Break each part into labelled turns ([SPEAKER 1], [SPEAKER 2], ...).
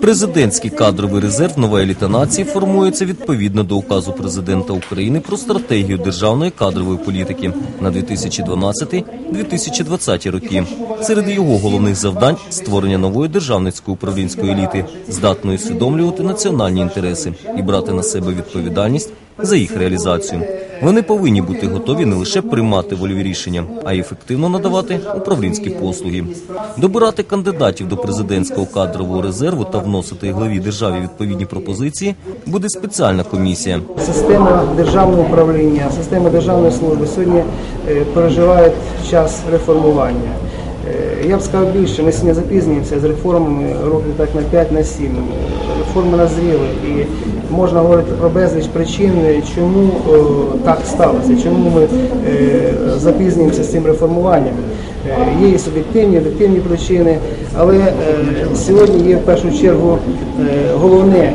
[SPEAKER 1] Президентський кадровий резерв нова еліта нації формується відповідно до указу президента України про стратегію державної кадрової політики на 2012-2020 роки. Серед його головних завдань створення нової державницької управлінської еліти, здатної усвідомлювати національні інтереси і брати на себе відповідальність за їх реалізацію. Вони повинні бути готові не лише приймати вольові рішення, а й ефективно надавати управлінські послуги. Добирати кандидатів до президентського кадрового резерву та вносити главі державі відповідні пропозиції буде спеціальна комісія.
[SPEAKER 2] Система державного управління, система державної служби сьогодні е, переживає час реформування. Е, Я б сказав більше, ми сьогодні запізнюємося з реформами років так на 5 на 7. Реформи назріли і можна говорити про безліч причин, чому е, так сталося, чому ми е, запізнюємося з цим реформуванням. Е, Є і суб'єктивні, об'єктивні причини, але е, сьогодні є в першу чергу е, головне,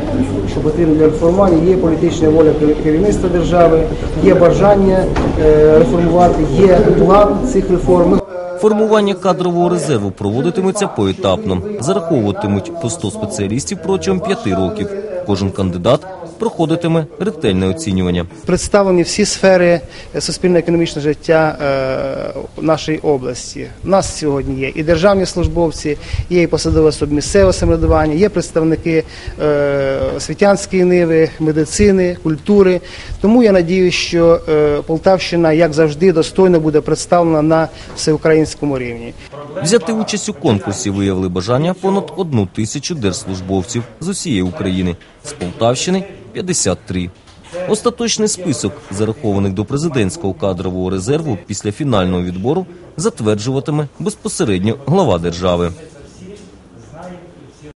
[SPEAKER 2] що потрібно для реформування, є політична воля керівництва держави, є бажання е, реформувати, є план цих реформ.
[SPEAKER 1] Формування кадрового резерву проводитиметься поетапно. Зараховуватимуть по 100 спеціалістів протягом п'яти років. Кожен кандидат проходитиме ретельне оцінювання.
[SPEAKER 2] представлені всі сфери е, суспільно-економічного життя е, нашої області. У нас сьогодні є і державні службовці, є і посадові особи місцевого самоврядування, є представники е, освітянської ниви, медицини, культури. Тому я надію, що Полтавщина, як завжди, достойно буде представлена на всеукраїнському рівні.
[SPEAKER 1] Взяти участь у конкурсі виявили бажання понад одну тисячу держслужбовців з усієї України. З Полтавщини 53. Остаточний список зарахованих до президентського кадрового резерву після фінального відбору затверджуватиме безпосередньо глава держави.